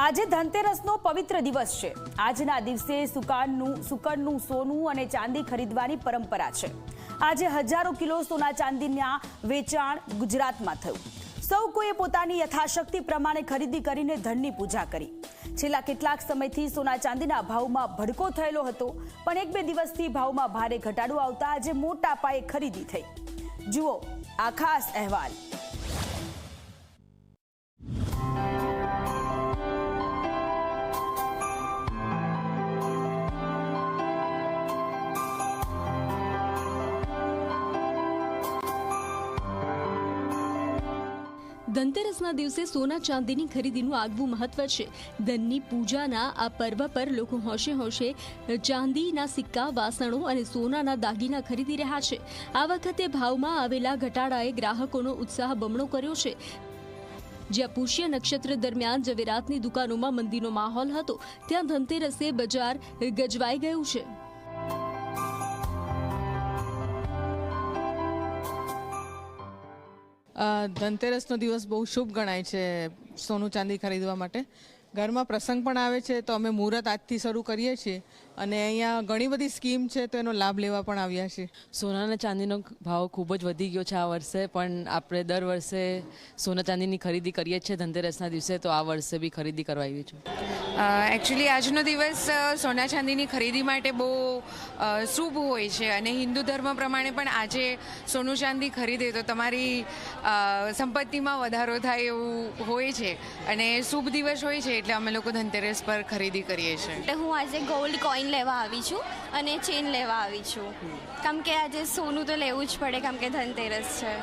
આજે ધનતેરસનો પવિત્ર દિવસ છે. આજના દિવસે સુકાનનું, સુકનનું સોનું અને ચાંદી ખરીદવાની પરંપરા છે. આજે હજારો કિલો સોના ચાંદીના વેચાણ ગુજરાતમાં થયું. સૌ કોઈએ પોતાની યથાશક્તિ પ્રમાણે ખરીદી કરીને ધનની પૂજા કરી. છેલ્લા કેટલાક સમયથી સોના ચાંદીના ભાવમાં ભડકો થયેલો હતો, પણ એક બે દિવસથી ભાવમાં ભારે ઘટાડો આવતા આજે મોટા પાયે ખરીદી થઈ. જુઓ, આ ખાસ અહેવાલ. ધનતેરસના દિવસે સોના ચાંદીની ખરીદીનું આગવું મહત્વ છે. ધનની પૂજાના આ પર્વ પર લોકો હોશે હોશે ચાંદીના સિક્કા, વાસણો અને સોનાના દાગીના ખરીદી રહ્યા છે. આ વખતે ભાવમાં આવેલા ઘટાડાએ ગ્રાહકોનો ઉત્સાહ બમણો કર્યો છે. જ્યાં પુષ્ય નક્ષત્ર દરમિયાન જવેરાતની દુકાનોમાં મંદીનો માહોલ હતો, ત્યાં ધનતેરસે બજાર ગજવાઈ ગયું છે. ધનતેરસનો દિવસ બહુ શુભ ગણાય છે સોનું ચાંદી ખરીદવા માટે. ઘરમાં પ્રસંગ પણ આવે છે, તો અમે મુહૂર્ત આજથી શરૂ કરીએ છીએ અને અહીંયા ઘણી બધી સ્કીમ છે, તો એનો લાભ લેવા પણ આવ્યા છે સોના અને ચાંદીનો ભાવ ખૂબ જ વધી ગયો છે આ વર્ષે, પણ આપણે દર વર્ષે સોના ચાંદીની ખરીદી કરીએ છીએ ધનતેરસના દિવસે, તો આ વર્ષે બી ખરીદી કરવા આવી છું. એકચ્યુઅલી આજનો દિવસ સોના ચાંદીની ખરીદી માટે બહુ શુભ હોય છે અને હિન્દુ ધર્મ પ્રમાણે પણ આજે સોનું ચાંદી ખરીદે તો તમારી સંપત્તિમાં વધારો થાય એવું હોય છે અને શુભ દિવસ હોય છે એટલે અમે લોકો ધનતેરસ પર ખરીદી કરીએ છીએ. એટલે હું આજે ગોલ્ડ કોઈન લેવા આવી છું અને ચેન લેવા આવી છું. કેમ કે આજે સોનું તો લેવું જ પડે કેમ કે ધનતેરસ છે.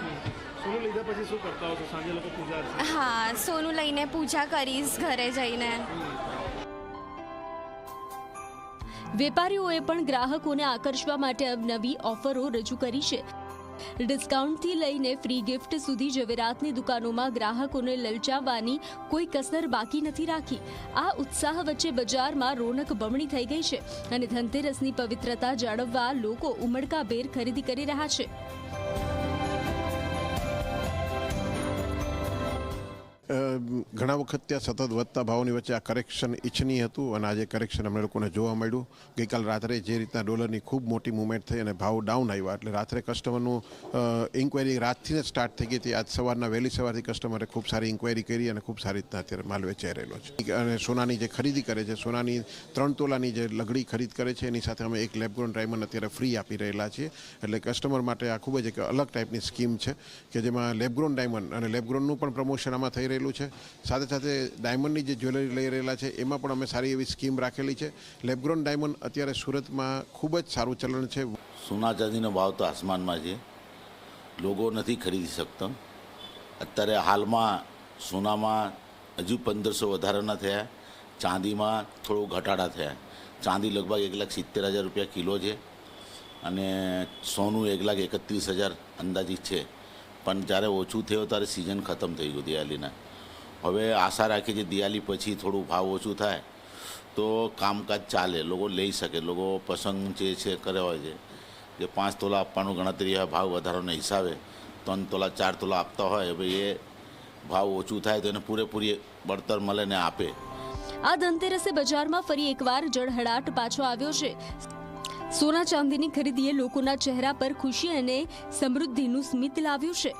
સોનું લીધા પછી શું કરતા હો છો? સાંજે લોકો પૂજા હા સોનું લઈને પૂજા કરીશ ઘરે જઈને. વેપારીઓએ પણ ગ્રાહકોને આકર્ષવા માટે નવી ઓફરો રજૂ કરી છે. ડિસ્કાઉન્ટથી લઈને ફ્રી ગિફ્ટ સુધી જવેરાતની દુકાનોમાં ગ્રાહકોને લલચાવવાની કોઈ કસર બાકી નથી રાખી. આ ઉત્સાહ વચ્ચે બજારમાં રોનક બમણી થઈ ગઈ છે અને ધનતેરસની પવિત્રતા જાળવવા લોકો ઉમળકાભેર ખરીદી કરી રહ્યા છે. ઘણા વખત ત્યાં સતત વધતા ભાવની વચ્ચે આ કરેક્શન ઈચ્છનીય હતું અને આજે કરેક્શન અમને લોકોને જોવા મળ્યું. ગઈકાલ રાત્રે જે રીતના ડોલરની ખૂબ મોટી મૂવમેન્ટ થઈ અને ભાવ ડાઉન આવ્યા, એટલે રાત્રે કસ્ટમરનું ઇન્ક્વાયરી રાતથી જ સ્ટાર્ટ થઈ ગઈ હતી. આજ સવારના વહેલી સવારથી કસ્ટમરે ખૂબ સારી ઇન્ક્વાયરી કરી અને ખૂબ સારી રીતના અત્યારે માલ વેચાઈ રહેલો છે. અને સોનાની જે ખરીદી કરે છે, સોનાની ત્રણ તોલાની જે લગડી ખરીદ કરે છે, એની સાથે અમે એક લેબગ્રોન ડાયમંડ અત્યારે ફ્રી આપી રહેલા છીએ. એટલે કસ્ટમર માટે આ ખૂબ જ એક અલગ ટાઈપની સ્કીમ છે કે જેમાં લેબગ્રોન ડાયમંડ અને લેબગ્રોનનું પણ પ્રમોશન આમાં થઈ રહેલું છે. સાથે સાથે ડાયમંડની જે જ્વેલરી લઈ રહેલા છે, એમાં પણ અમે સારી એવી સ્કીમ રાખેલી છે. લેબગ્રોન ડાયમંડ અત્યારે સુરતમાં ખૂબ જ સારું ચલણ છે. સોના ચાંદીનો ભાવ તો આસમાનમાં છે. લોકો નથી ખરીદી શકતા. અત્યારે હાલમાં સોનામાં હજુ પંદરસો વધારાના થયા. ચાંદીમાં થોડું ઘટાડા થયા. ચાંદી લગભગ એક લાખ સિત્તેર હજાર રૂપિયા કિલો છે. અને સોનું એક લાખ એકત્રીસ હજાર અંદાજિત છે. પણ જ્યારે ઓછું થયો ત્યારે સિઝન ખતમ થઈ ગયું દિવાળીના હવે આશા રાખીએ છીએ દિવાળી પછી થોડું ભાવ ઓછું થાય, તો કામકાજ ચાલે, લોકો લઈ શકે, લોકો પસંદ જે છે કરે હોય છે, જે પાંચ તોલા આપવાનું ગણતરી હોય, ભાવ વધારાના હિસાબે ત્રણ તોલા, ચાર તોલા આપતા હોય ભાઈ એ ભાવ ઓછું થાય તો એને પૂરેપૂરી બળતર મળે ને આપે. આ ધનતેરસે બજારમાં ફરી એકવાર જળહળાટ પાછો આવ્યો છે. સોના ચાંદીની ખરીદીએ લોકોના ચહેરા પર ખુશી અને સમૃદ્ધિનું સ્મિત લાવ્યું છે.